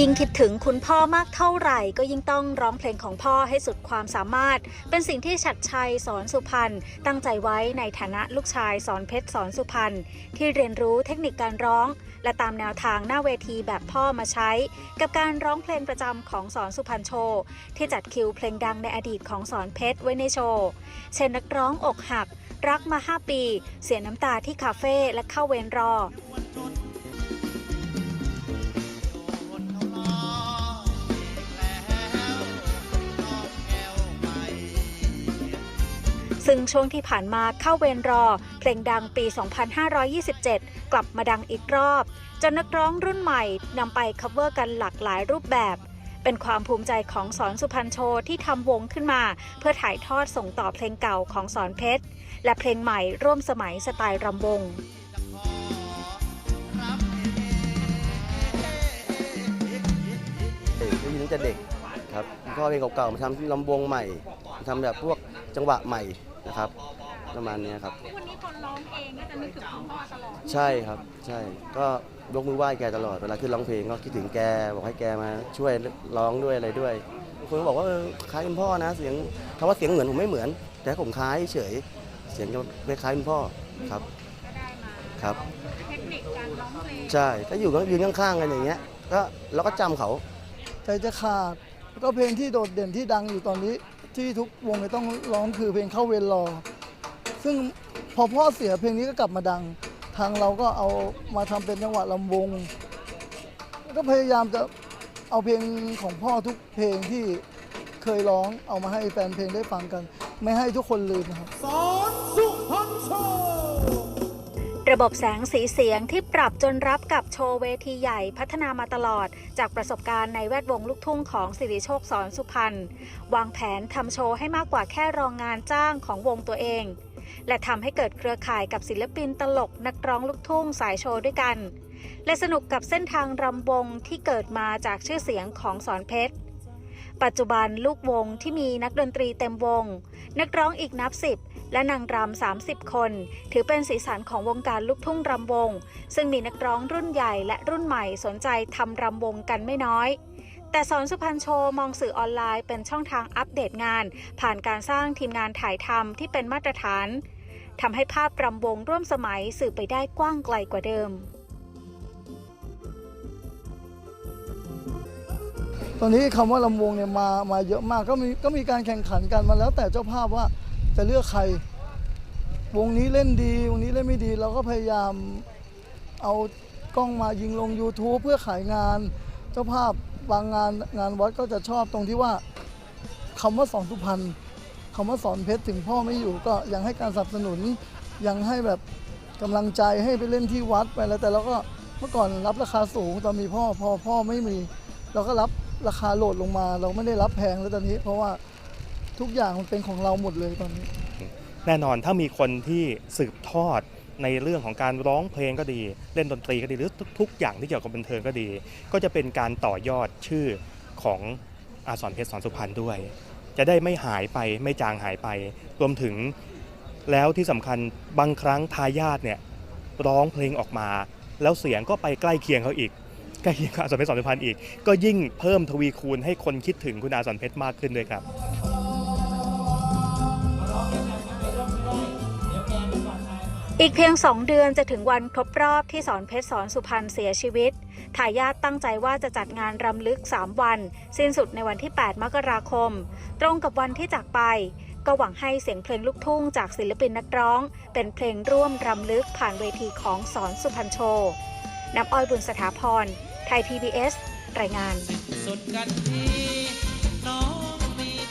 ยิ่งคิดถึงคุณพ่อมากเท่าไหร่ ก็ยิ่งต้องร้องเพลงของพ่อให้สุดความสามารถ เป็นสิ่งที่ชัดชัยสอนสุพรรณตั้งใจไว้ในฐานะลูกชายสอนเพชรสอนสุพรรณที่เรียนรู้เทคนิคการร้อง และตามแนวทางหน้าเวทีแบบพ่อมาใช้ กับการร้องเพลงประจำของสอนสุพรรณโชว์ที่จัดคิวเพลงดังในอดีตของสอนเพชรไว้ในโชว์เช่นนักร้องอกหัก รักมา 5 ปี เสียน้ำตาที่คาเฟ่และเข้าเวรรอ ซึ่งช่วงที่ผ่านมาเข้าเวรรอ เพลงดังปี 2527 กลับมาดังอีกรอบจนนักร้องรุ่นใหม่นำไป cover กันหลากหลายรูปแบบ เป็นความภูมิใจของสอนสุพรรณโชว์ที่ทำวงขึ้นมา เพื่อถ่ายทอดส่งต่อเพลงเก่าของสอนเพชร และเพลงใหม่ร่วมสมัยสไตล์รำวงได้ยินตั้งแต่เด็กครับพ่อเพลงเก่าๆมาทำลำวงใหม่ทำแบบพวกจังหวะใหม่ นะครับ ประมาณเนี้ยครับวันนี้คนร้องเองก็จะนึกถึงคุณพ่อตลอดใช่ครับ ใช่ก็ยกมือไหว้แกตลอดเวลาขึ้นร้องเพลงก็คิดถึงแกบอกให้แกมาช่วยร้องด้วยอะไรด้วยบางคนก็บอกว่าเออคล้ายคุณพ่อนะ เสียงคำว่าเสียงเหมือนผมไม่เหมือน แต่ผมคล้ายเฉย เสียงจะคล้ายคุณพ่อครับก็ได้มาครับ เทคนิคการร้องเพลงใช่ก็อยู่ก็ยืนข้างๆกันอย่างเงี้ยก็เราก็จำเขา ใจจะขาดแล้วก็เพลงที่โดดเด่นที่ดังอยู่ตอนนี้ ที่ทุกวงจะต้องร้องคือเพลงเข้าเวรรอ ซึ่งพอพ่อเสียเพลงนี้ก็กลับมาดัง ทางเราก็เอามาทำเป็นจังหวะลำวง ก็พยายามจะเอาเพลงของพ่อทุกเพลงที่เคยร้องเอามาให้แฟนเพลงได้ฟังกัน ไม่ให้ทุกคนลืมนะครับ ระบบแสงสีเสียงที่ปรับจนรับกับโชว์เวทีใหญ่พัฒนามาตลอด จากประสบการณ์ในแวดวงลูกทุ่งของสิริโชคสอนสุพรรณวางแผนทำโชว์ให้มากกว่าแค่รองงานจ้างของวงตัวเอง และทำให้เกิดเครือข่ายกับศิลปินตลกนักร้องลูกทุ่งสายโชว์ด้วยกัน และสนุกกับเส้นทางรำวงที่เกิดมาจากชื่อเสียงของสอนเพชร ปัจจุบันลูกวงที่มีนักดนตรีเต็มวง นักร้องอีกนับสิบและนางรำ30 คน ถือเป็นสีสันของวงการลูกทุ่งรำวง ซึ่งมีนักร้องรุ่นใหญ่และรุ่นใหม่สนใจทำรำวงกันไม่น้อยแต่สอนสุพรรณโชว์มองสื่อออนไลน์เป็นช่องทางอัปเดตงาน ผ่านการสร้างทีมงานถ่ายทำที่เป็นมาตรฐานทำให้ภาพรำวงร่วมสมัยสื่อไปได้กว้างไกลกว่าเดิม อนนี้คำว่าลำวงเนี่ยมามาเยอะมากก็มีก็มีการแข่งขันกันมาแล้ว แต่เจ้าภาพว่าจะเลือกใคร วงนี้เล่นดี วงนี้เล่นไม่ดี เราก็พยายามเอากล้องมายิงลง YouTube เพื่อขายงาน เจ้าภาพบางงานงานวัดก็จะชอบตรงที่ว่าคำว่าสอนสุพรรณคำว่าสอนเพชรถึงพ่อไม่อยู่ก็ยังให้การสนับสนุนยังให้แบบกำลังใจให้ไปเล่นที่วัดไปแล้วแต่เราก็เมื่อก่อนรับราคาสูงตอนมีพ่อพอพ่อไม่มี เราก็รับ ราคาโหลดลงมา เราไม่ได้รับแพงแล้วตอนนี้ เพราะว่าทุกอย่างมันเป็นของเราหมดเลยตอนนี้ แน่นอนถ้ามีคนที่สืบทอดในเรื่องของการร้องเพลงก็ดี เล่นดนตรีก็ดีหรือทุกอย่างที่เกี่ยวกับบันเทิงก็ดี ก็จะเป็นการต่อยอดชื่อของอาสอนเพชรสอนสุพรรณด้วย จะได้ไม่หายไปไม่จางหายไป รวมถึงแล้วที่สำคัญบางครั้งทายาทเนี่ยร้องเพลงออกมา แล้วเสียงก็ไปใกล้เคียงเขาอีก ใกล้เคียงกับอาสอนเพชรสอนสุพรรณอีก ก็ยิ่งเพิ่มทวีคูณให้คนคิดถึงคุณอาสอนเพชรมากขึ้นด้วยครับอีกเพียง2เดือนจะถึงวันครบรอบที่สอนเพชรสอนสุพรรณเสียชีวิต ทายาทตั้งใจว่าจะจัดงานรำลึก 3 วัน สิ้นสุดในวันที่ 8 มกราคม ตรงกับวันที่จากไป ก็หวังให้เสียงเพลงลูกทุ่งจากศิลปินนักร้อง เป็นเพลงร่วมรำลึกผ่านเวทีของสอนสุพรรณโชว์น้ำอ้อยบุญสถาพร ไทย PBS รายงานสุดกันที่